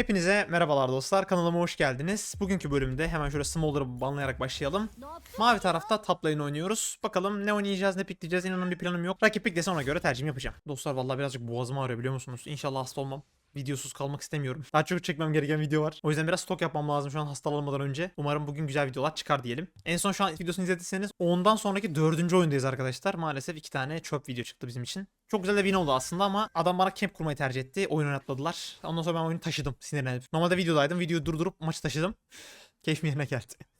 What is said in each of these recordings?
Hepinize merhabalar dostlar. Kanalıma hoş geldiniz. Bugünkü bölümde hemen şöyle Smolder'ı banlayarak başlayalım. Mavi tarafta top lane oynuyoruz. Bakalım ne oynayacağız, ne pikleyeceğiz inanın bir planım yok. Rakip piklese ona göre tercihimi yapacağım. Dostlar vallahi birazcık boğazım ağrıyor biliyor musunuz? İnşallah hasta olmam. Videosuz kalmak istemiyorum. Daha çok çekmem gereken video var. O yüzden biraz stok yapmam lazım şu an hastalanmadan önce. Umarım bugün güzel videolar çıkar diyelim. En son şu an videosunu izlediyseniz ondan sonraki dördüncü oyundayız arkadaşlar. Maalesef iki tane çöp video çıktı bizim için. Çok güzel de win oldu aslında ama adam bana camp kurmayı tercih etti. Oyun oynatmadılar. Ondan sonra ben oyunu taşıdım sinirlenip. Normalde videodaydım. Videoyu durdurup maçı taşıdım. Keyfim yerine geldi.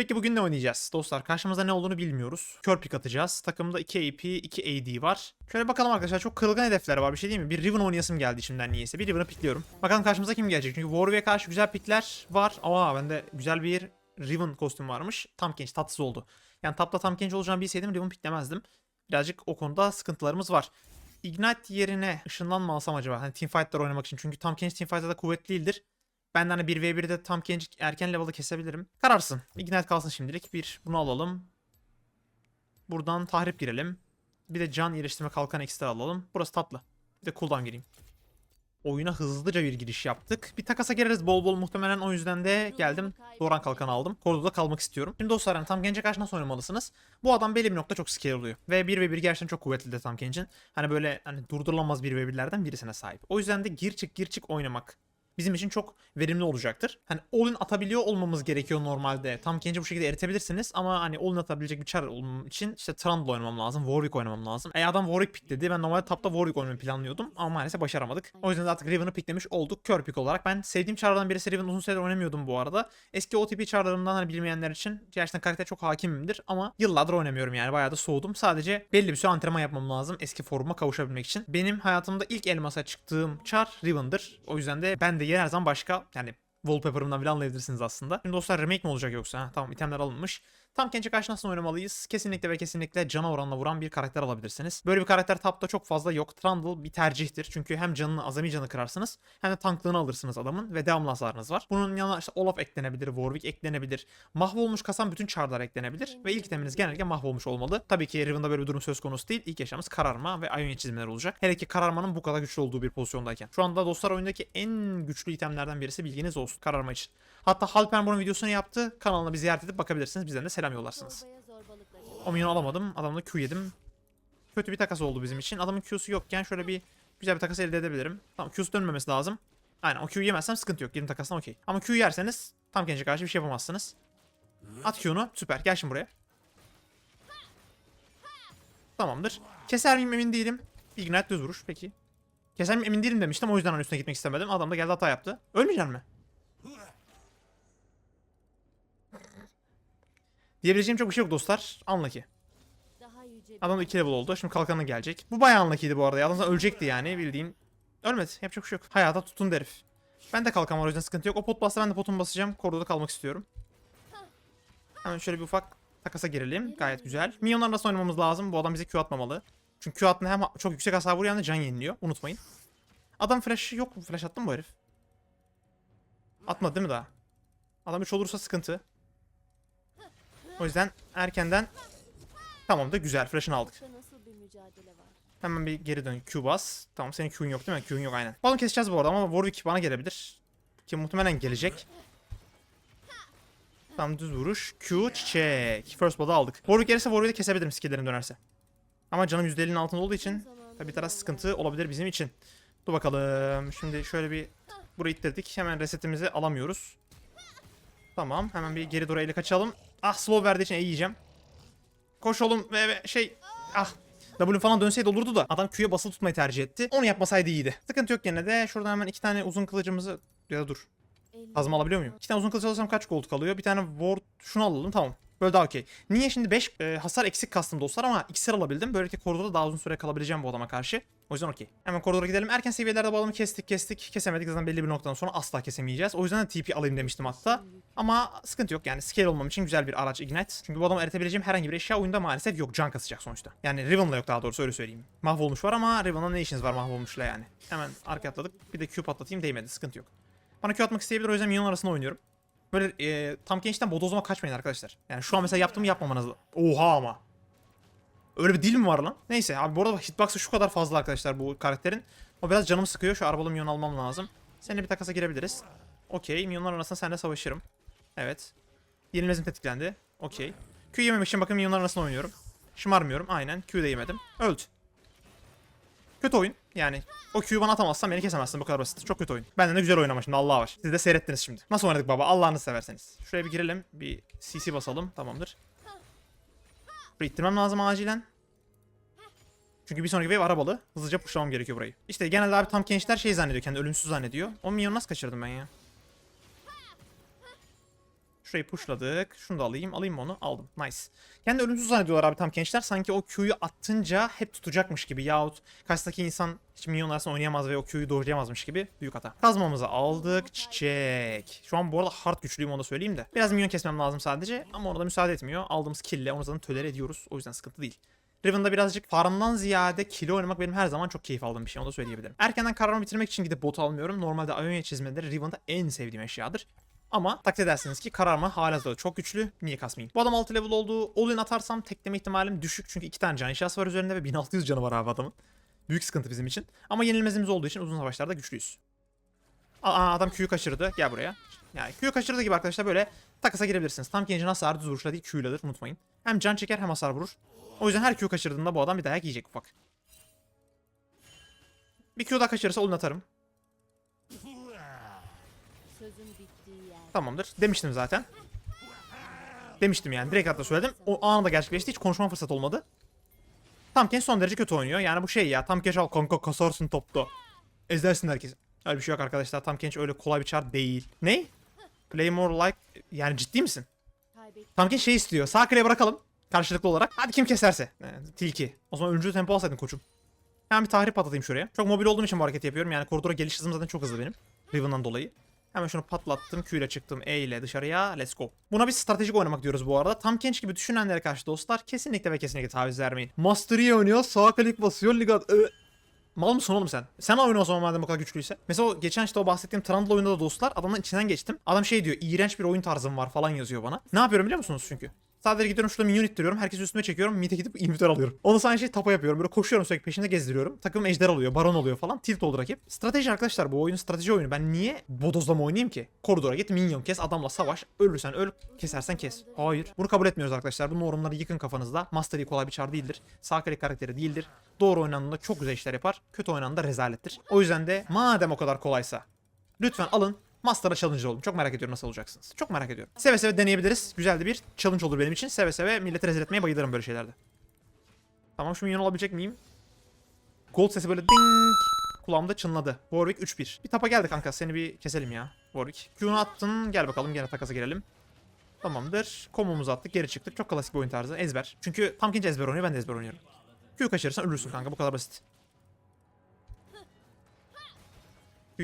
Peki bugün ne oynayacağız? Dostlar karşımızda ne olduğunu bilmiyoruz. Kör pick atacağız. Takımda 2 AP, 2 AD var. Şöyle bakalım arkadaşlar çok kırılgan hedefler var bir şey değil mi? Bir Riven oynayasım geldi şimdiden niyeyse. Bir Riven'ı pickliyorum. Bakalım karşımıza kim gelecek? Çünkü Warwick'e karşı güzel pickler var. Aa bende güzel bir Riven kostüm varmış. Tam genç tatsız oldu. Yani tapta tam genç olacağını bilseydim Riven picklemezdim. Birazcık o konuda sıkıntılarımız var. Ignite yerine ışından mı alsam acaba? Hani teamfight'lar oynamak için. Çünkü tam genç teamfight'ta da kuvvetli değildir. Ben de hani 1v1'de tam genç erken level'ı kesebilirim. Kararsın. Ignite kalsın şimdilik. Bir bunu alalım. Buradan tahrip girelim. Bir de can iyileştirme kalkan ekstra alalım. Burası tatlı. Bir de cooldown gireyim. Oyuna hızlıca bir giriş yaptık. Bir takasa gireriz bol bol muhtemelen o yüzden de geldim. Doran kalkanı aldım. Koridorda kalmak istiyorum. Şimdi dostlar hani tam gence karşı nasıl oynamalısınız? Bu adam belli bir nokta çok scale oluyor. Ve 1v1 gerçekten çok kuvvetli de tam gencin. Hani böyle hani durdurulamaz 1v1'lerden birisine sahip. O yüzden de gir çık gir çık oynamak bizim için çok verimli olacaktır. Hani all-in atabiliyor olmamız gerekiyor normalde. Tam genci bu şekilde eritebilirsiniz ama hani all-in atabilecek bir char olmam için işte Trundle oynamam lazım, Warwick oynamam lazım. E adam Warwick pick dedi. Ben normalde tapta Warwick oynamayı planlıyordum ama maalesef başaramadık. O yüzden de artık Riven'ı picklemiş olduk kör pick olarak. Ben sevdiğim charlardan birisi Riven uzun süredir oynamıyordum bu arada. Eski OTP charlarımdan hani bilmeyenler için gerçekten karakter çok hakimimdir ama yıllardır oynamıyorum yani bayağı da soğudum. Sadece belli bir süre antrenman yapmam lazım eski formuma kavuşabilmek için. Benim hayatımda ilk elmasa çıktığım char Riven'dır. O yüzden de ben de yer her zaman başka yani wallpaper'ımdan bile anlayabilirsiniz aslında. Şimdi dostlar remake mi olacak yoksa? Ha, tamam itemler alınmış. Tam Kench'e karşı nasıl oynamalıyız? Kesinlikle ve kesinlikle cana oranla vuran bir karakter alabilirsiniz. Böyle bir karakter tapta çok fazla yok. Trundle bir tercihtir. Çünkü hem canını azami canı kırarsınız hem de tanklığını alırsınız adamın ve devamlı hasarınız var. Bunun yanına işte Olaf eklenebilir, Warwick eklenebilir. Mahvolmuş kasan bütün çarlar eklenebilir ve ilk iteminiz genellikle mahvolmuş olmalı. Tabii ki Riven'da böyle bir durum söz konusu değil. İlk yaşamımız kararma ve Ionia çizimleri olacak. Hele ki kararmanın bu kadar güçlü olduğu bir pozisyondayken. Şu anda dostlar oyundaki en güçlü itemlerden birisi bilginiz olsun kararma için. Hatta Halpen bunun videosunu yaptı. Kanalına bir ziyaret edip bakabilirsiniz. Bizden de selam yollarsınız. O minyon alamadım. Adamla Q yedim. Kötü bir takas oldu bizim için. Adamın Q'su yokken şöyle bir güzel bir takas elde edebilirim. Tamam Q'su dönmemesi lazım. Aynen o Q'yu yemezsem sıkıntı yok. 20 takasına okey. Ama Q'yu yerseniz tam gençe karşı bir şey yapamazsınız. At Q'nu. Süper. Gel şimdi buraya. Tamamdır. Keser miyim emin değilim. Ignite düz vuruş. Peki. Keser miyim emin değilim demiştim. O yüzden üstüne gitmek istemedim. Adam da geldi hata yaptı. Ölmeyecek mi? Diyebileceğim çok bir şey yok dostlar. Unlucky. Adam da 2 level oldu. Şimdi kalkanı gelecek. Bu bayağı unlucky'ydi bu arada. Adam zaten ölecekti yani bildiğin. Ölmedi. Yapacak bir şey yok. Hayata tutun herif. Ben de kalkan var o yüzden sıkıntı yok. O pot bassa ben de potumu basacağım. Koridorda kalmak istiyorum. Hemen şöyle bir ufak takasa girelim. Gayet güzel. Minyonlar nasıl oynamamız lazım? Bu adam bize Q atmamalı. Çünkü Q attığında hem çok yüksek hasar vuruyor hem de can yeniliyor. Unutmayın. Adam flash yok mu? Flash attı mı bu herif? Atmadı değil mi daha? Adam 3 olursa sıkıntı. O yüzden erkenden Tamam da güzel flash'ını aldık. Hemen bir geri dön. Q bas. Tamam senin Q'un yok değil mi? Q'un yok aynen. Balon keseceğiz bu arada ama Warwick bana gelebilir. Ki muhtemelen gelecek. Tamam düz vuruş. Q çiçek. First blood'ı aldık. Warwick gelirse Warwick'i kesebilirim skill'lerin dönerse. Ama canım %50'nin altında olduğu için tabii biraz sıkıntı olabilir bizim için. Dur bakalım. Şimdi şöyle bir burayı ittirdik. Hemen resetimizi alamıyoruz. Tamam. Hemen bir geri doğru ele kaçalım. Ah slow verdiği için yiyeceğim. Koş oğlum ve, şey ah W falan dönseydi olurdu da adam Q'ya basılı tutmayı tercih etti. Onu yapmasaydı iyiydi. Sıkıntı yok gene de. Şuradan hemen iki tane uzun kılıcımızı ya dur. Kazma alabiliyor muyum? İki tane uzun kılıç alırsam kaç gold kalıyor? Bir tane ward şunu alalım tamam. Böyle daha okey. Niye şimdi 5 hasar eksik kastım dostlar ama iksir alabildim. Böylelikle koridorda daha uzun süre kalabileceğim bu adama karşı. O yüzden okey. Hemen koridora gidelim. Erken seviyelerde bu adamı kestik kestik. Kesemedik zaten belli bir noktadan sonra asla kesemeyeceğiz. O yüzden de TP alayım demiştim hatta. Ama sıkıntı yok yani scale olmam için güzel bir araç Ignite. Çünkü bu adamı eritebileceğim herhangi bir eşya oyunda maalesef yok. Can kasacak sonuçta. Yani Riven'la yok daha doğrusu öyle söyleyeyim. Mahvolmuş var ama Riven'la ne işiniz var mahvolmuşla yani. Hemen arkaya atladık. Bir de Q patlatayım değmedi sıkıntı yok. Bana Q atmak isteyebilir o yüzden minyon arasında oynuyorum. Böyle e, tam gençten bodozlama kaçmayın arkadaşlar. Yani şu an mesela yaptığımı yapmamanız Oha ama. Öyle bir dil mi var lan? Neyse abi bu arada hitbox'ı şu kadar fazla arkadaşlar bu karakterin. O biraz canımı sıkıyor. Şu arabalı minyon almam lazım. Seninle bir takasa girebiliriz. Okey. Minyonlar arasında seninle savaşırım. Evet. Yenilmezim tetiklendi. Okey. Q yememek için bakın minyonlar arasında oynuyorum. Şımarmıyorum. Aynen. Q de yemedim. Öldü. Kötü oyun. Yani o Q'yu bana atamazsan beni kesemezsin. Bu kadar basit. Çok kötü oyun. Benden de güzel oynama şimdi. Allah var. Siz de seyrettiniz şimdi. Nasıl oynadık baba? Allah'ını severseniz. Şuraya bir girelim. Bir CC basalım. Tamamdır. Burayı ittirmem lazım acilen. Çünkü bir sonraki wave arabalı. Hızlıca pushlamam gerekiyor burayı. İşte genelde abi tam gençler şey zannediyor. Kendi ölümsüz zannediyor. O minyonu nasıl kaçırdım ben ya? Şurayı pushladık. Şunu da alayım. Alayım onu? Aldım. Nice. Kendi ölümsüz zannediyorlar abi tam gençler. Sanki o Q'yu attınca hep tutacakmış gibi. Yahut karşıdaki insan hiç minyon arasında oynayamaz ve o Q'yu doğrayamazmış gibi. Büyük hata. Kazmamızı aldık. Çiçek. Şu an bu arada hard güçlüyüm onu da söyleyeyim de. Biraz minyon kesmem lazım sadece. Ama orada müsaade etmiyor. Aldığımız kill'le onu zaten tölere ediyoruz. O yüzden sıkıntı değil. Riven'da birazcık farmdan ziyade kilo oynamak benim her zaman çok keyif aldığım bir şey. Onu da söyleyebilirim. Erkenden kararımı bitirmek için gidip bot almıyorum. Normalde Ionia çizmeleri Riven'da en sevdiğim eşyadır. Ama takdir edersiniz ki kararma hala çok güçlü. Niye kasmayayım? Bu adam 6 level oldu. All-in atarsam tekleme ihtimalim düşük. Çünkü 2 tane can eşyası var üzerinde ve 1600 canı var abi adamın. Büyük sıkıntı bizim için. Ama yenilmezimiz olduğu için uzun savaşlarda güçlüyüz. Aa adam Q'yu kaçırdı. Gel buraya. Yani Q'yu kaçırdığı gibi arkadaşlar böyle takasa girebilirsiniz. Tam gencin hasarı düz vuruşla değil Q'yladır unutmayın. Hem can çeker hem hasar vurur. O yüzden her Q kaçırdığında bu adam bir dayak yiyecek ufak. Bir Q daha kaçırırsa olun atarım. Tamamdır. Demiştim zaten. Demiştim yani. Direkt hatta söyledim. O anında gerçekleşti. Hiç konuşma fırsat olmadı. Tamken son derece kötü oynuyor. Yani bu şey ya. Tamken al kanka kasarsın topta. Ezersin herkesi. Öyle bir şey yok arkadaşlar. Tamken öyle kolay bir çar değil. Ne? Play more like... Yani ciddi misin? Kaybet Tamken şey istiyor. Sağ kaleye bırakalım. Karşılıklı olarak. Hadi kim keserse. Yani, tilki. O zaman ölümcül tempo alsaydın koçum. Hemen bir tahrip atayım şuraya. Çok mobil olduğum için bu hareketi yapıyorum. Yani koridora geliş hızım zaten çok hızlı benim. Riven'dan dolayı. Hemen şunu patlattım. Q ile çıktım. E ile dışarıya. Let's go. Buna biz stratejik oynamak diyoruz bu arada. Tam genç gibi düşünenlere karşı dostlar kesinlikle ve kesinlikle taviz vermeyin. Master Yi oynuyor. Sağ klik basıyor. Ligat. Ö- Mal mısın oğlum sen? Sen oyna o zaman madem bu kadar güçlüyse. Mesela o geçen işte o bahsettiğim Trundle oyunda da dostlar adamın içinden geçtim. Adam şey diyor iğrenç bir oyun tarzım var falan yazıyor bana. Ne yapıyorum biliyor musunuz çünkü? Sadece gidiyorum şurada minyon ittiriyorum. Herkesi üstüme çekiyorum. Mid'e gidip inhibitor alıyorum. Onu aynı şey tapa yapıyorum. Böyle koşuyorum sürekli peşinde gezdiriyorum. Takım ejder oluyor. Baron oluyor falan. Tilt oldu rakip. Strateji arkadaşlar bu oyun strateji oyunu. Ben niye bodozlama oynayayım ki? Koridora git minyon kes. Adamla savaş. Ölürsen öl. Kesersen kes. Hayır. Bunu kabul etmiyoruz arkadaşlar. Bu normları yıkın kafanızda. Master Yi kolay bir çar değildir. Sağ karakteri değildir. Doğru oynandığında çok güzel işler yapar. Kötü oynandığında rezalettir. O yüzden de madem o kadar kolaysa lütfen alın Master'a challenge olun. Çok merak ediyorum nasıl olacaksınız. Çok merak ediyorum. Seve seve deneyebiliriz. Güzel de bir challenge olur benim için. Seve seve milleti rezil etmeye bayılırım böyle şeylerde. Tamam şu minyon olabilecek miyim? Gold sesi böyle ding kulağımda çınladı. Warwick 3-1. Bir tapa geldi kanka seni bir keselim ya. Warwick. Q'nu attın. Gel bakalım gene takasa girelim. Tamamdır. Komumuzu attık geri çıktık. Çok klasik bir oyun tarzı. Ezber. Çünkü genç ezber oynuyor ben de ezber oynuyorum. Q'yu kaçırırsan ölürsün kanka bu kadar basit.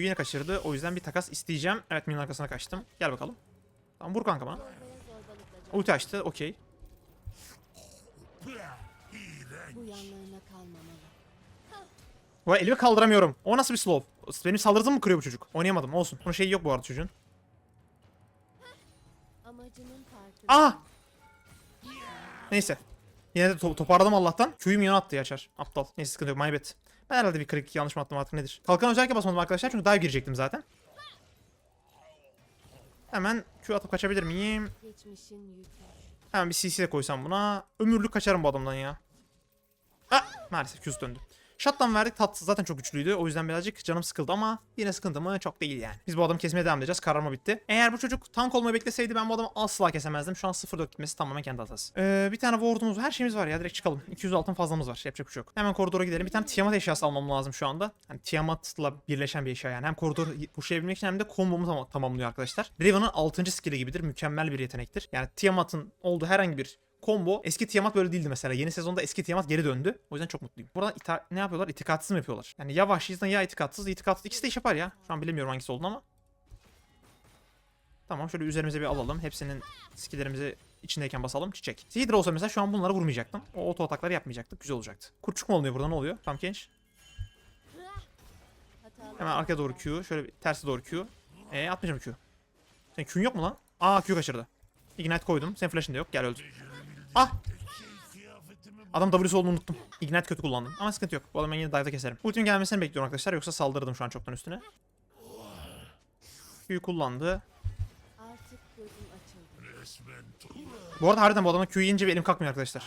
Yine kaçırdı. O yüzden bir takas isteyeceğim. Evet minyon arkasına kaçtım. Gel bakalım. Tamam vur kanka bana. Ulti açtı. Okey. bu yanlarına kalmamalı. Bu arada elimi kaldıramıyorum. O nasıl bir slow? Benim saldırdım mı kırıyor bu çocuk? Oynayamadım olsun. Bunun şeyi yok bu arada çocuğun. Aa! Neyse. Yine de to- toparladım Allah'tan. Q'yu minyon attı ya Çar. Aptal. Neyse sıkıntı yok. My bad. Ben herhalde bir kırık yanlış mı attım artık nedir? Kalkan özellikle basmadım arkadaşlar çünkü dive girecektim zaten. Hemen Q atıp kaçabilir miyim? Hemen bir CC de koysam buna. Ömürlük kaçarım bu adamdan ya. Ah! Maalesef Q'su döndü. Shot'tan verdik. Tat zaten çok güçlüydü. O yüzden birazcık canım sıkıldı ama yine sıkıntı mı çok değil yani. Biz bu adamı kesmeye devam edeceğiz. Kararma bitti. Eğer bu çocuk tank olmayı bekleseydi ben bu adamı asla kesemezdim. Şu an 0-4 gitmesi tamamen kendi hatası. Ee, bir tane ward'umuz. Her şeyimiz var ya. Direkt çıkalım. 200 altın fazlamız var. Yapacak bir şey yok. Hemen koridora gidelim. Bir tane Tiamat eşyası almam lazım şu anda. Yani Tiamat'la birleşen bir eşya yani. Hem koridoru pushlayabilmek için hem de kombomu tam- tamamlıyor arkadaşlar. Riven'ın 6. skill'i gibidir. Mükemmel bir yetenektir. Yani Tiamat'ın olduğu herhangi bir combo eski Tiamat böyle değildi mesela. Yeni sezonda eski Tiamat geri döndü. O yüzden çok mutluyum. Burada ita- ne yapıyorlar? İtikatsız mı yapıyorlar? Yani ya vahşi ya itikatsız. İtikatsız ikisi de iş yapar ya. Şu an bilemiyorum hangisi olduğunu ama. Tamam şöyle üzerimize bir alalım. Hepsinin skilllerimizi içindeyken basalım. Çiçek. Hydra olsa mesela şu an bunları vurmayacaktım. O oto atakları yapmayacaktık. Güzel olacaktı. Kurçuk mu oluyor burada ne oluyor? Tam genç. Hemen arkaya doğru Q. Şöyle bir tersi doğru Q. Eee atmayacağım Q. Senin Q'un yok mu lan? Aa Q kaçırdı. Ignite koydum. Senin flash'ın da yok. Gel öldü. Ah! Adam W'su olduğunu unuttum. Ignite kötü kullandım. Ama sıkıntı yok. Bu adamı yine dive'da keserim. Ultimin gelmesini bekliyorum arkadaşlar. Yoksa saldırırdım şu an çoktan üstüne. Q'yu kullandı. Bu arada harbiden bu adamın Q'yu yiyince bir elim kalkmıyor arkadaşlar.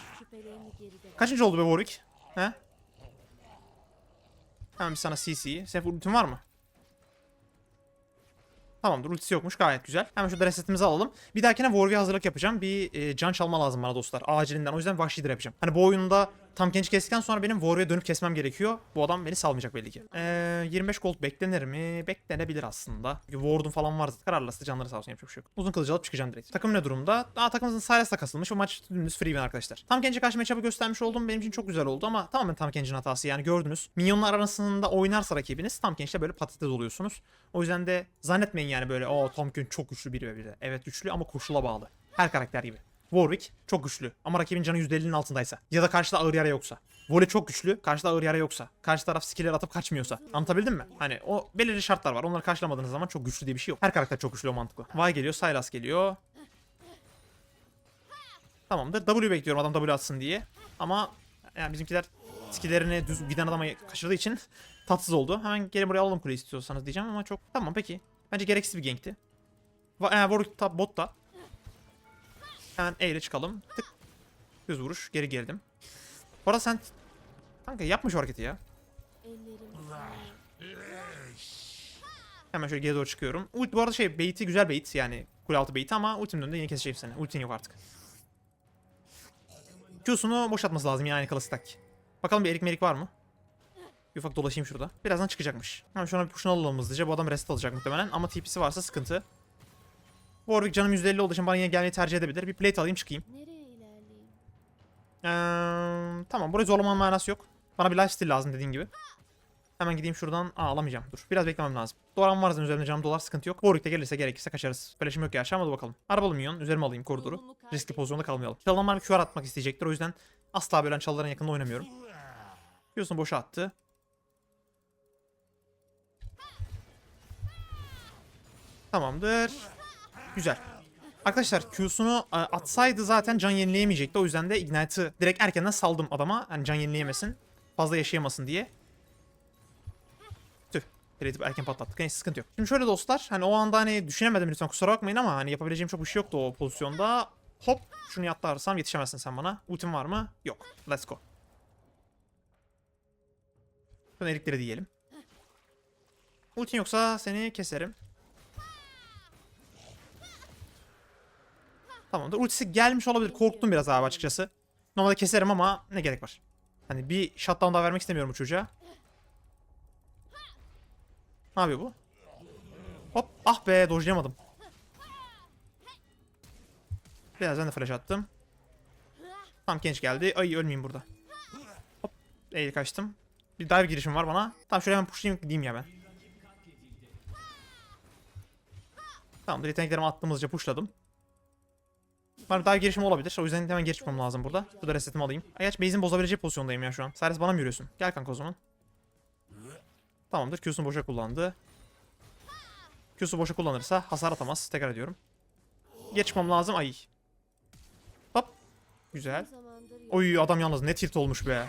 Kaçıncı oldu be Warwick? He? Hemen bir sana CC. Senin ultin var mı? Tamamdır ultisi yokmuş gayet güzel. Hemen şurada resetimizi alalım. Bir dahakine Warwick'e hazırlık yapacağım. Bir e, can çalma lazım bana dostlar. Acilinden. O yüzden vahşidir yapacağım. Hani bu oyunda tam genç kestikten sonra benim Warwick'e dönüp kesmem gerekiyor. Bu adam beni salmayacak belli ki. Ee, 25 gold beklenir mi? Beklenebilir aslında. Çünkü Ward'un falan vardı. Kararlısı canları sağ olsun yapacak bir şey yok. Uzun kılıcı alıp çıkacağım direkt. Takım ne durumda? Aa takımımızın Silas'la kasılmış. Bu maç dümdüz free win arkadaşlar. Tam Genç'e karşı matchup'ı göstermiş oldum. Benim için çok güzel oldu ama tamamen Tam Genç'in hatası yani gördünüz. Minyonlar arasında oynarsa rakibiniz Tam Genç'te böyle patates oluyorsunuz. O yüzden de zannetmeyin yani böyle o Tom Genç çok güçlü biri ve biri. Evet güçlü ama koşula bağlı. Her karakter gibi. Warwick çok güçlü ama rakibin canı %50'nin altındaysa. Ya da karşıda ağır yara yoksa. Vole çok güçlü, karşıda ağır yara yoksa. Karşı taraf skiller atıp kaçmıyorsa. Anlatabildim mi? Hani o belirli şartlar var. Onları karşılamadığınız zaman çok güçlü diye bir şey yok. Her karakter çok güçlü o mantıklı. Vay geliyor, Sylas geliyor. Tamamdır. W bekliyorum adam W atsın diye. Ama yani bizimkiler skillerini düz giden adama kaçırdığı için tatsız oldu. Hemen geri buraya alalım kuleyi istiyorsanız diyeceğim ama çok... Tamam peki. Bence gereksiz bir gankti. Va e, Warwick ta botta. Hemen E ile çıkalım. Tık. Düz vuruş. Geri geldim. Bu arada sen... Kanka yapmış hareketi ya. Hemen şöyle geri doğru çıkıyorum. Ult bu arada şey bait'i güzel bait yani kule altı bait'i ama ultimin önünde yine keseceğim seni. Ultin yok artık. Q'sunu boşaltması lazım yani kalı stack. Bakalım bir erik merik var mı? Bir ufak dolaşayım şurada. Birazdan çıkacakmış. Hemen şuna bir push'unu alalım hızlıca. Bu adam rest alacak muhtemelen ama TP'si varsa sıkıntı. Warwick canım %50 olduğu için bana yine gelmeyi tercih edebilir. Bir plate alayım çıkayım. Ee, tamam burayı zorlamanın manası yok. Bana bir lifesteal lazım dediğin gibi. Hemen gideyim şuradan. Aa alamayacağım. Dur. Biraz beklemem lazım. Doran var zaten üzerinde canım dolar sıkıntı yok. Warwick de gelirse gerekirse kaçarız. Flash'ım yok gerçi ama dur bakalım. Arabalı minyon. Üzerime alayım koridoru. Riskli pozisyonda kalmayalım. Çalanlar QR atmak isteyecektir. O yüzden asla böyle çalıların yakında oynamıyorum. Q'sunu boşa attı. Tamamdır. Güzel. Arkadaşlar Q'sunu e, atsaydı zaten can yenileyemeyecekti. O yüzden de Ignite'ı direkt erkenden saldım adama. Hani can yenileyemesin. Fazla yaşayamasın diye. Tüh. Plate'i erken patlattık. Neyse sıkıntı yok. Şimdi şöyle dostlar. Hani o anda hani düşünemedim lütfen kusura bakmayın ama hani yapabileceğim çok bir şey yoktu o pozisyonda. Hop. Şunu yatlarsam yetişemezsin sen bana. Ultim var mı? Yok. Let's go. Şunu erikleri diyelim. Ultin yoksa seni keserim. Tamamdır. Ultisi gelmiş olabilir. Korktum biraz abi açıkçası. Normalde keserim ama ne gerek var? Hani bir shutdown daha vermek istemiyorum bu çocuğa. Ne yapıyor bu? Hop. Ah be dojlayamadım. Biraz ben de flash attım. Tam genç geldi. Ay ölmeyeyim burada. Hop. Eğil kaçtım. Bir dive girişim var bana. Tamam şöyle hemen pushlayayım gideyim ya ben. Tamamdır yeteneklerimi attım hızlıca pushladım. Var daha girişim olabilir. O yüzden hemen geri çıkmam lazım burada. Burada resetimi alayım. Ay geç base'in bozabileceği pozisyondayım ya şu an. Cyrus bana mı yürüyorsun? Gel kanka o zaman. Tamamdır. Q'sunu boşa kullandı. Q'su boşa kullanırsa hasar atamaz. Tekrar ediyorum. Geç çıkmam lazım. Ay. Hop. Güzel. Oy adam yalnız ne tilt olmuş be.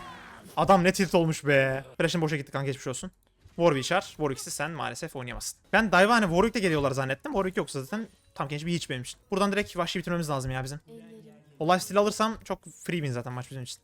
Adam ne tilt olmuş be. Flash'ın boşa gitti kanka geçmiş olsun. Warwick çağır. Warwick'siz sen maalesef oynayamazsın. Ben dive'a hani Warwick'le geliyorlar zannettim. Warwick yoksa zaten tam genç bir hiç benim için. Buradan direkt vahşi bitirmemiz lazım ya bizim. O lifesteal alırsam çok free win zaten maç bizim için.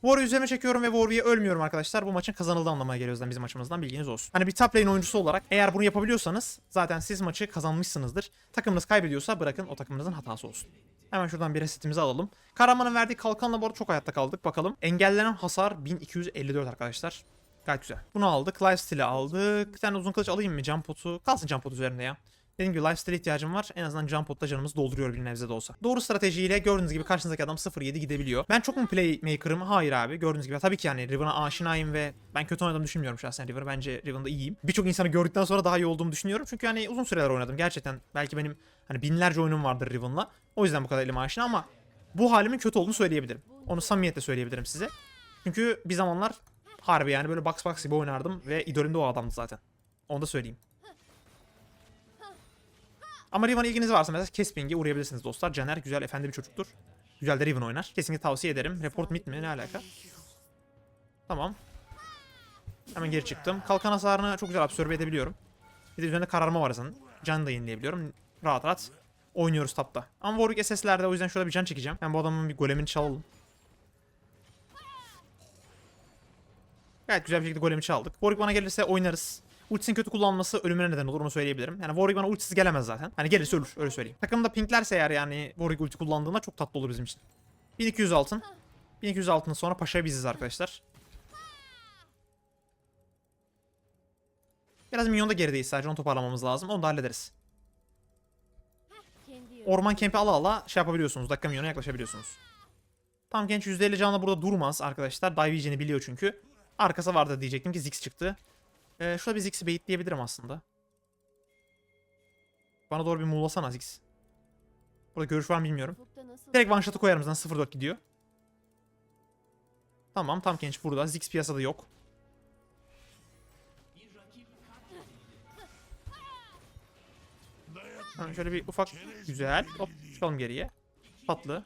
Warrior'ı üzerime çekiyorum ve Warrior'ı ölmüyorum arkadaşlar. Bu maçın kazanıldığı anlamına geliyor zaten bizim maçımızdan bilginiz olsun. Hani bir top lane oyuncusu olarak eğer bunu yapabiliyorsanız zaten siz maçı kazanmışsınızdır. Takımınız kaybediyorsa bırakın o takımınızın hatası olsun. Hemen şuradan bir resetimizi alalım. Karaman'ın verdiği kalkanla bu arada çok hayatta kaldık. Bakalım. Engellenen hasar 1254 arkadaşlar. Gayet güzel. Bunu aldık. Lifesteal'i aldık. Bir tane uzun kılıç alayım mı? Jump potu. Kalsın jump pot üzerinde ya. Dediğim gibi lifesteal'e ihtiyacım var. En azından jump pot'ta canımızı dolduruyor bir nebze de olsa. Doğru stratejiyle gördüğünüz gibi karşınızdaki adam 0-7 gidebiliyor. Ben çok mu playmaker'ım? Hayır abi. Gördüğünüz gibi tabii ki yani Riven'a aşinayım ve ben kötü oynadığımı düşünmüyorum şahsen Riven'ı. Bence Riven'da iyiyim. Birçok insanı gördükten sonra daha iyi olduğumu düşünüyorum. Çünkü hani uzun süreler oynadım. Gerçekten belki benim hani binlerce oyunum vardır Riven'la. O yüzden bu kadar elim aşina ama bu halimin kötü olduğunu söyleyebilirim. Onu samimiyetle söyleyebilirim size. Çünkü bir zamanlar harbi yani böyle box box gibi oynardım ve idolüm de o adamdı zaten. Onu da söyleyeyim. Ama Riven ilginiz varsa mesela Kesping'e uğrayabilirsiniz dostlar. Caner güzel efendi bir çocuktur. Güzel de Riven oynar. Kesinlikle tavsiye ederim. Report mid mi? Ne alaka? Tamam. Hemen geri çıktım. Kalkan hasarını çok güzel absorbe edebiliyorum. Bir de üzerinde kararma var zaten. can da yenileyebiliyorum. Rahat rahat oynuyoruz tapta. Ama Warwick SS'lerde o yüzden şöyle bir can çekeceğim. Ben bu adamın bir golemini çalalım. Gayet güzel bir şekilde golemi çaldık. Warwick bana gelirse oynarız. Ultisini kötü kullanması ölümüne neden olur onu söyleyebilirim. Yani Warwick bana ultisiz gelemez zaten. Hani gelirse ölür öyle söyleyeyim. Takımda pinklerse eğer yani Warwick ulti kullandığında çok tatlı olur bizim için. 1200 altın. 1200 altın sonra paşa biziz arkadaşlar. Biraz minyon da gerideyiz sadece onu toparlamamız lazım. Onu da hallederiz. Orman kempi ala ala şey yapabiliyorsunuz. Dakika milyona yaklaşabiliyorsunuz. Tam genç %50 canla burada durmaz arkadaşlar. Dive biliyor çünkü. Arkası vardı diyecektim ki Ziggs çıktı. Ee, şurada bir Ziggs'i baitleyebilirim aslında. Bana doğru bir muğlasana Ziggs. Burada görüş var mı bilmiyorum. Direkt one shot'ı koyarım zaten 0-4 gidiyor. Tamam tam genç burada. Ziggs piyasada yok. Ha, şöyle bir ufak güzel. Hop çıkalım geriye. Tatlı.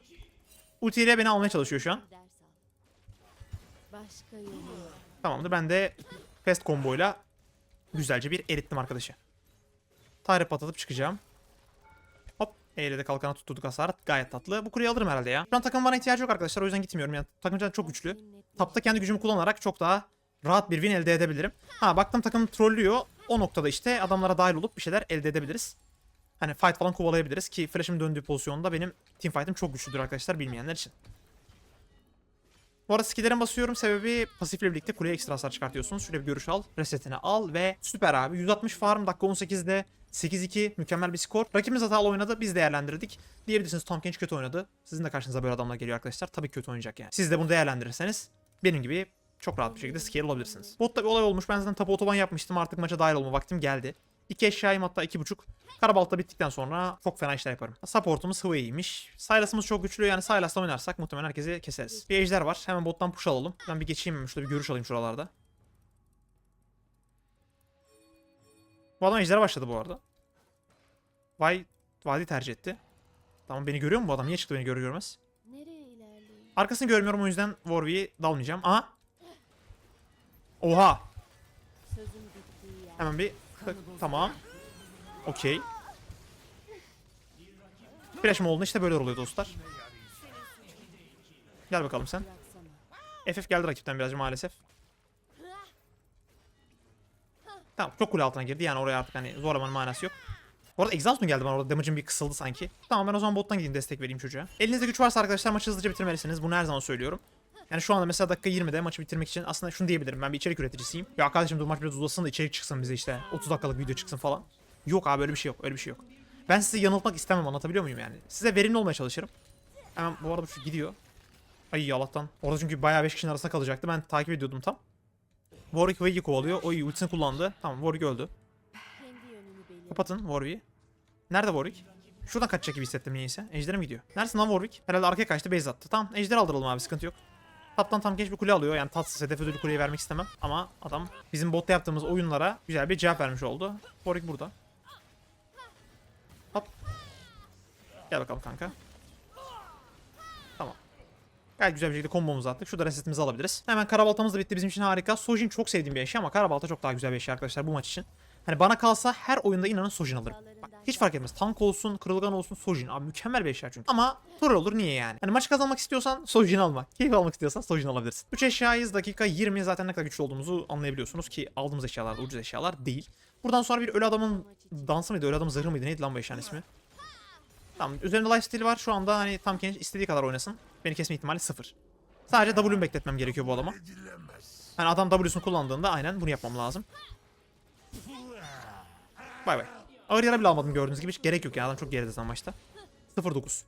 Ulti ile beni almaya çalışıyor şu an. Tamamdır ben de fast combo'yla güzelce bir erittim arkadaşı. Tire patlatıp çıkacağım. Hop. Eyle kalkana tutturduk hasar. Gayet tatlı. Bu kuleyi alırım herhalde ya. Şu an takım bana ihtiyacı yok arkadaşlar. O yüzden gitmiyorum. Yani takım çok güçlü. Tapta kendi gücümü kullanarak çok daha rahat bir win elde edebilirim. Ha baktım takım trollüyor. O noktada işte adamlara dahil olup bir şeyler elde edebiliriz. Hani fight falan kovalayabiliriz ki flash'ım döndüğü pozisyonda benim team fight'im çok güçlüdür arkadaşlar bilmeyenler için. Bu arada skill'lerin basıyorum sebebi pasifle birlikte kuleye ekstra hasar çıkartıyorsunuz. Şöyle bir görüş al, resetini al ve süper abi. 160 farm dakika 18'de 8-2 mükemmel bir skor. Rakibimiz hatalı oynadı biz değerlendirdik. Diyebilirsiniz Tom Kench kötü oynadı. Sizin de karşınıza böyle adamlar geliyor arkadaşlar. Tabii kötü oynayacak yani. Siz de bunu değerlendirirseniz benim gibi çok rahat bir şekilde scale olabilirsiniz. Botta bir olay olmuş. Ben zaten tapu otoban yapmıştım. Artık maça dahil olma vaktim geldi. İki eşyayım hatta iki buçuk. Karabalta bittikten sonra çok fena işler yaparım. Supportumuz Hway'ymiş. Sylas'ımız çok güçlü yani Sylas'la oynarsak muhtemelen herkesi keseriz. Bir ejder var. Hemen bottan push alalım. Ben bir geçeyim şurada bir görüş alayım şuralarda. Bu adam ejdere başladı bu arada. Vay vadi tercih etti. Tamam beni görüyor mu bu adam? Niye çıktı beni görür görmez? Arkasını görmüyorum o yüzden Warwick'e dalmayacağım. Aha. Oha. Hemen bir tamam. Okey. Flash'ım olduğunda işte böyle oluyor dostlar. Gel bakalım sen. FF geldi rakipten birazcık maalesef. Tamam çok kule altına girdi yani oraya artık hani zorlamanın manası yok. Bu arada exhaust mu geldi bana orada damage'ım bir kısıldı sanki. Tamam ben o zaman bottan gideyim destek vereyim çocuğa. Elinizde güç varsa arkadaşlar maçı hızlıca bitirmelisiniz. Bunu her zaman söylüyorum. Yani şu anda mesela dakika 20'de maçı bitirmek için aslında şunu diyebilirim. Ben bir içerik üreticisiyim. Ya kardeşim dur maç biraz uzasın da içerik çıksın bize işte. 30 dakikalık video çıksın falan. Yok abi öyle bir şey yok. Öyle bir şey yok. Ben sizi yanıltmak istemem anlatabiliyor muyum yani? Size verimli olmaya çalışırım. Hemen bu arada şu gidiyor. Ay Allah'tan. Orada çünkü bayağı 5 kişinin arasında kalacaktı. Ben takip ediyordum tam. Warwick Vay'i kovalıyor. O iyi ultisini kullandı. Tamam Warwick öldü. Kapatın Warwick'i. Nerede Warwick? Şuradan kaçacak gibi hissettim niyeyse. Ejder'e mi gidiyor? Neredesin lan Warwick? Herhalde arkaya kaçtı base attı. Tamam Ejder aldıralım abi sıkıntı yok. Taptan tam genç bir kule alıyor. Yani tatsız hedef ödülü kuleyi vermek istemem. Ama adam bizim botta yaptığımız oyunlara güzel bir cevap vermiş oldu. Warwick burada. Hop. Gel bakalım kanka. Tamam. Gayet güzel bir şekilde kombomuzu attık. Şurada resetimizi alabiliriz. Hemen karabaltamız da bitti. Bizim için harika. Sojin çok sevdiğim bir eşya ama karabalta çok daha güzel bir eşya arkadaşlar bu maç için. Hani bana kalsa her oyunda inanın Sojin alırım. Bak, hiç fark etmez. Tank olsun, kırılgan olsun Sojin. Abi mükemmel bir eşya çünkü. Ama troll olur niye yani? Hani maç kazanmak istiyorsan Sojin alma. Keyif almak istiyorsan Sojin alabilirsin. 3 eşyayız. Dakika 20 zaten ne kadar güçlü olduğumuzu anlayabiliyorsunuz ki aldığımız eşyalar da ucuz eşyalar değil. Buradan sonra bir ölü adamın dansı mıydı? Ölü adamın zırhı mıydı? Neydi lan bu eşyanın ismi? Tamam. Üzerinde lifesteal var. Şu anda hani tam genç istediği kadar oynasın. Beni kesme ihtimali sıfır. Sadece W'mu bekletmem gerekiyor bu adama. Hani adam W'sunu kullandığında aynen bunu yapmam lazım. Bay bay. Ağır yara bile almadım gördüğünüz gibi. Hiç gerek yok yani adam çok geride zaten maçta. 0-9.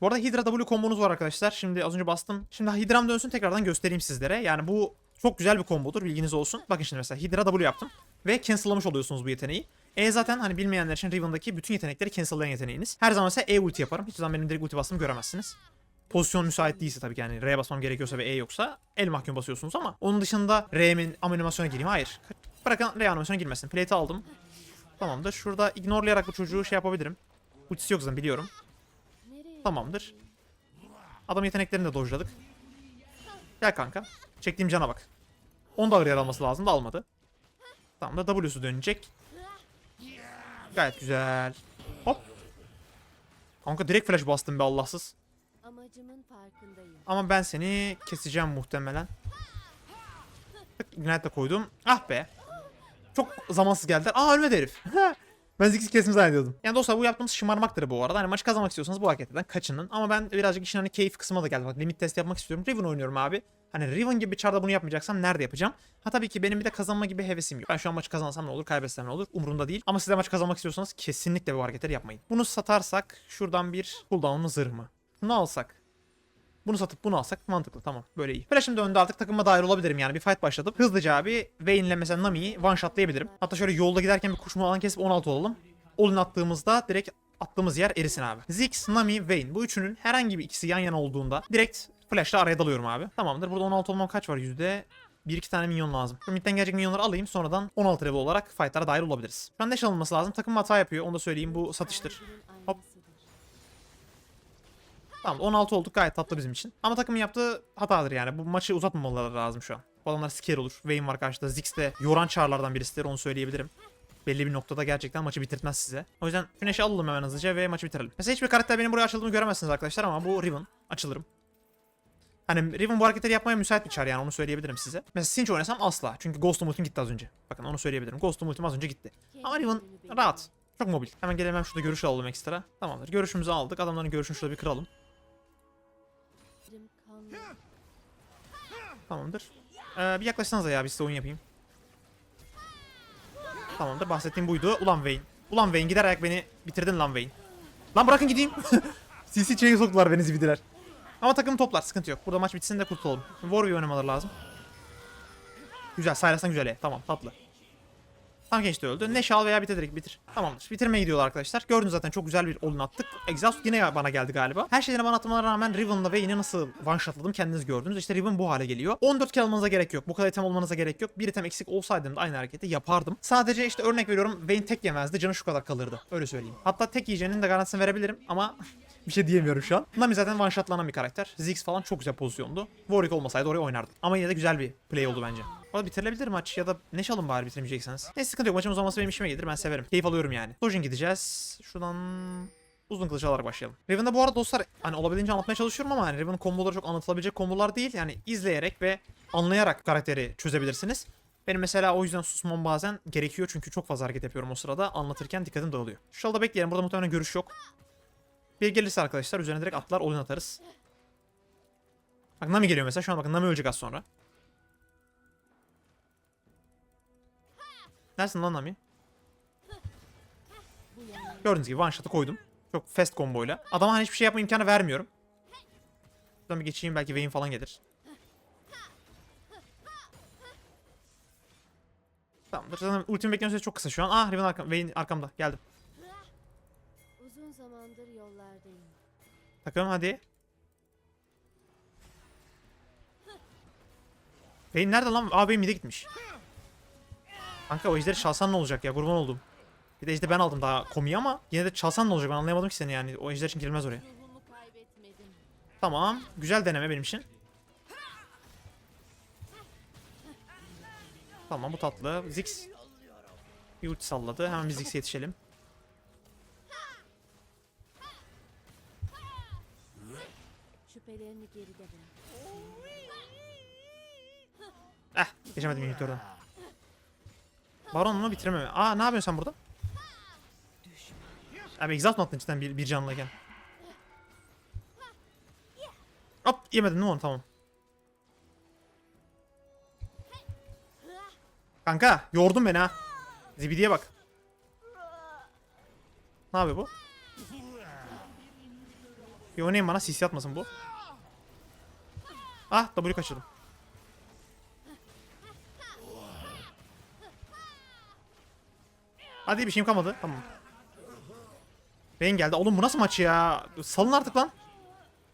Bu arada Hydra W kombonuz var arkadaşlar. Şimdi az önce bastım. Şimdi Hydra'm dönsün tekrardan göstereyim sizlere. Yani bu çok güzel bir kombodur bilginiz olsun. Bakın şimdi mesela Hydra W yaptım. Ve cancel'lamış oluyorsunuz bu yeteneği. E zaten hani bilmeyenler için Riven'daki bütün yetenekleri cancel'layan yeteneğiniz. Her zaman ise E ulti yaparım. Hiçbir zaman benim direkt ulti bastığımı göremezsiniz. Pozisyon müsait değilse tabii ki yani R basmam gerekiyorsa ve E yoksa el mahkum basıyorsunuz ama onun dışında R'min animasyona gireyim. Hayır. Bırakın R animasyona girmesin. Plate'i aldım. Tamamdır. Şurada ignorelayarak bu çocuğu şey yapabilirim. Ultisi yok zaten biliyorum. Tamamdır. Adam yeteneklerini de dojladık. Gel kanka. Çektiğim cana bak. Onu da ağır alması lazım da almadı. Tamam da W'su dönecek. Gayet güzel. Hop. Kanka direkt flash bastım be Allahsız. Ama ben seni keseceğim muhtemelen. Ignite koydum. Ah be. Çok zamansız geldiler. Aa ölmedi herif. ben Ziggs'i kesim zannediyordum. Yani dostlar bu yaptığımız şımarmaktır bu arada. Hani maçı kazanmak istiyorsanız bu hareketlerden kaçının. Ama ben birazcık işin hani keyif kısmına da geldim. Bak limit test yapmak istiyorum. Riven oynuyorum abi. Hani Riven gibi bir çarda bunu yapmayacaksam nerede yapacağım? Ha tabii ki benim bir de kazanma gibi hevesim yok. Ben şu an maçı kazansam ne olur, kaybetsem ne olur umurumda değil. Ama siz de maç kazanmak istiyorsanız kesinlikle bu hareketleri yapmayın. Bunu satarsak şuradan bir cooldown'lu zırh mı? Bunu alsak. Bunu satıp bunu alsak mantıklı tamam böyle iyi. Flash'ım döndü artık takıma dahil olabilirim yani bir fight başladım. Hızlıca abi Vayne'le mesela Nami'yi one shotlayabilirim. Hatta şöyle yolda giderken bir kuşmu alan kesip 16 olalım. Olin attığımızda direkt attığımız yer erisin abi. Ziggs, Nami, Vayne bu üçünün herhangi bir ikisi yan yana olduğunda direkt flash'la araya dalıyorum abi. Tamamdır burada 16 olmam kaç var yüzde? Bir iki tane minyon lazım. Şu midden gelecek minyonları alayım sonradan 16 level olarak fightlara dahil olabiliriz. Şu an ne alınması lazım? Takım hata yapıyor onu da söyleyeyim bu satıştır. Hop. Tamam 16 olduk gayet tatlı bizim için. Ama takımın yaptığı hatadır yani. Bu maçı uzatmamaları lazım şu an. Bu adamlar scare olur. Vayne var karşıda. Ziggs de yoran çarlardan birisidir onu söyleyebilirim. Belli bir noktada gerçekten maçı bitirtmez size. O yüzden Finish'i alalım hemen hızlıca ve maçı bitirelim. Mesela hiçbir karakter benim buraya açıldığımı göremezsiniz arkadaşlar ama bu Riven. Açılırım. Hani Riven bu hareketleri yapmaya müsait bir çar yani onu söyleyebilirim size. Mesela Sinch oynasam asla. Çünkü Ghost'um ultim gitti az önce. Bakın onu söyleyebilirim. Ghost'um ultim az önce gitti. Ama Riven rahat. Çok mobil. Hemen gelelim hemen şurada görüş alalım ekstra. Tamamdır. Görüşümüzü aldık. Adamların görüşünü şurada bir kıralım. Tamamdır. Ee, bir yaklaşsanıza ya bir size oyun yapayım. Tamamdır bahsettiğim buydu. Ulan Vayne. Ulan Vayne gider ayak beni bitirdin lan Vayne. Lan bırakın gideyim. CC çeyi soktular beni zibidiler. Ama takım toplar sıkıntı yok. Burada maç bitsin de kurtulalım. Warwick oynamaları lazım. Güzel Silas'tan güzel ya. Tamam tatlı. Tam genç öldü. Ne şal veya bite bitir. Tamamdır. Bitirmeye gidiyorlar arkadaşlar. Gördünüz zaten çok güzel bir olun attık. Exhaust yine bana geldi galiba. Her şeyleri bana atmalarına rağmen Riven'la ve yine nasıl one shotladım kendiniz gördünüz. İşte Riven bu hale geliyor. 14 kill almanıza gerek yok. Bu kadar item olmanıza gerek yok. Bir item eksik olsaydım da aynı hareketi yapardım. Sadece işte örnek veriyorum Vayne tek yemezdi. Canı şu kadar kalırdı. Öyle söyleyeyim. Hatta tek yiyeceğinin de garantisini verebilirim ama bir şey diyemiyorum şu an. Nami zaten one shotlanan bir karakter. Ziggs falan çok güzel pozisyondu. Warwick olmasaydı oraya oynardım. Ama yine de güzel bir play oldu bence. Orada bitirilebilir maç ya da ne çalın bari bitiremeyecekseniz. Neyse sıkıntı yok maçın uzaması benim işime gelir ben severim. Keyif alıyorum yani. Dojin gideceğiz. Şuradan uzun kılıç alarak başlayalım. Riven'da bu arada dostlar hani olabildiğince anlatmaya çalışıyorum ama hani Riven'ın komboları çok anlatılabilecek kombolar değil. Yani izleyerek ve anlayarak karakteri çözebilirsiniz. Benim mesela o yüzden susmam bazen gerekiyor çünkü çok fazla hareket yapıyorum o sırada. Anlatırken dikkatim dağılıyor. Şu şalda bekleyelim. Burada muhtemelen görüş yok. Bir gelirse arkadaşlar üzerine direkt atlar oyun atarız. Bak Nami geliyor mesela. Şu an bakın Nami ölecek az sonra. Neresin lan Nami? Gördüğünüz gibi one shot'ı koydum. Çok fast comboyla. Adama hani hiçbir şey yapma imkanı vermiyorum. Şuradan bir geçeyim belki Vayne falan gelir. Tamamdır. Zaten ultimi bekleme süresi çok kısa şu an. Ah Riven arkam, Vayne arkamda. Geldim. uzun zamandır yollardayım. Takım hadi. Vayne nerede lan? Aa Vayne mid'e gitmiş. Kanka o ejderi çalsan ne olacak ya? Kurban oldum. Bir de ejderi ben aldım daha komiği ama yine de çalsan ne olacak? Ben anlayamadım ki seni yani. O ejder için girilmez oraya. Tamam. Güzel deneme benim için. Tamam bu tatlı. Ziggs bir ulti salladı. Hemen bir Ziggs'e yetişelim. Eh geçemedim inhibitörden. Baron mu bitiremem. Aa ne yapıyorsun sen burada? Abi exhaust mı attın cidden bir, bir canlıyken? Hop yemedim değil mi onu tamam. Kanka yordun beni ha. Zibidiye bak. Ne yapıyor bu? Bir oynayayım bana sis atmasın bu. Ah W kaçırdım. Hadi bir şeyim kalmadı. Tamam. Beyin geldi. Oğlum bu nasıl maç ya? Salın artık lan.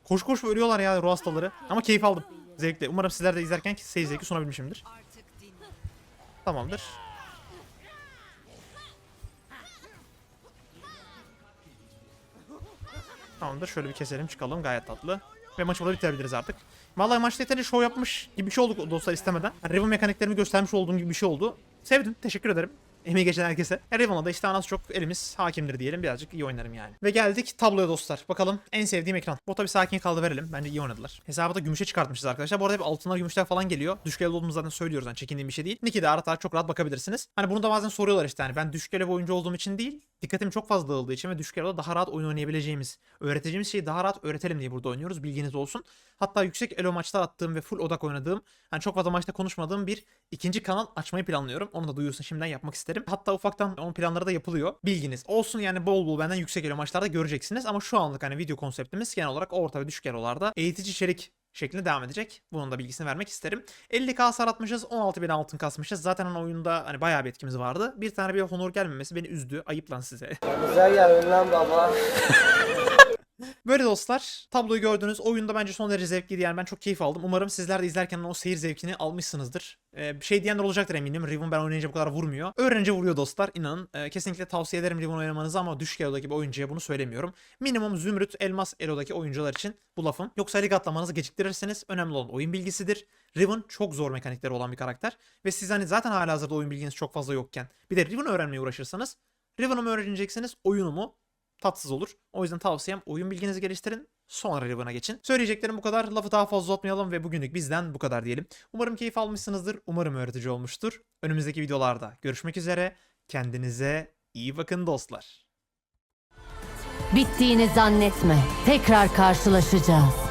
Koş koş ölüyorlar ya ruh hastaları. Ama keyif aldım. Zevkli. Umarım sizler de izlerken seyir zevki sunabilmişimdir. Tamamdır. Tamamdır. Şöyle bir keselim çıkalım. Gayet tatlı. Ve maçı burada bitirebiliriz artık. Vallahi maçta yeterince show yapmış gibi bir şey olduk dostlar istemeden. Yani Riven mekaniklerimi göstermiş olduğum gibi bir şey oldu. Sevdim. Teşekkür ederim. Emeği geçen herkese. Ya Riven'la da işte az çok elimiz hakimdir diyelim. Birazcık iyi oynarım yani. Ve geldik tabloya dostlar. Bakalım en sevdiğim ekran. Bota bir sakin kaldı verelim. Bence iyi oynadılar. Hesabı da gümüşe çıkartmışız arkadaşlar. Bu arada hep altınlar gümüşler falan geliyor. Düşük level olduğumuzu zaten söylüyoruz. Yani çekindiğim bir şey değil. Nick'i de ara çok rahat bakabilirsiniz. Hani bunu da bazen soruyorlar işte. Hani ben düşük level oyuncu olduğum için değil. Dikkatim çok fazla dağıldığı için ve düşük level'da daha rahat oyun oynayabileceğimiz, öğreteceğimiz şeyi daha rahat öğretelim diye burada oynuyoruz. Bilginiz olsun. Hatta yüksek elo maçlar attığım ve full odak oynadığım, hani çok fazla maçta konuşmadığım bir ikinci kanal açmayı planlıyorum. Onu da duyuyorsun şimdiden yapmak isterim. Hatta ufaktan onun planları da yapılıyor. Bilginiz olsun yani bol bol benden yüksek elo maçlarda göreceksiniz. Ama şu anlık hani video konseptimiz genel olarak orta ve düşük elolarda eğitici içerik şeklinde devam edecek. Bunun da bilgisini vermek isterim. 50k hasar atmışız. 16.000 altın kasmışız. Zaten hani oyunda hani bayağı bir etkimiz vardı. Bir tane bir honor gelmemesi beni üzdü. Ayıp lan size. Güzel geldin lan baba. Böyle dostlar tabloyu gördünüz. Oyunda bence son derece zevkliydi yani ben çok keyif aldım. Umarım sizler de izlerken o seyir zevkini almışsınızdır. Ee, bir şey diyenler olacaktır eminim. Riven ben oynayınca bu kadar vurmuyor. Öğrenince vuruyor dostlar inanın. Ee, kesinlikle tavsiye ederim Riven oynamanızı ama düşük elodaki bir oyuncuya bunu söylemiyorum. Minimum zümrüt, elmas elodaki oyuncular için bu lafım. Yoksa lig atlamanızı geciktirirseniz önemli olan oyun bilgisidir. Riven çok zor mekanikleri olan bir karakter. Ve siz hani zaten hala hazırda oyun bilginiz çok fazla yokken bir de Riven öğrenmeye uğraşırsanız Riven'ı mı öğreneceksiniz oyunu mu tatsız olur. O yüzden tavsiyem oyun bilginizi geliştirin. Sonra Riven'a geçin. Söyleyeceklerim bu kadar. Lafı daha fazla uzatmayalım ve bugünlük bizden bu kadar diyelim. Umarım keyif almışsınızdır. Umarım öğretici olmuştur. Önümüzdeki videolarda görüşmek üzere. Kendinize iyi bakın dostlar. Bittiğini zannetme. Tekrar karşılaşacağız.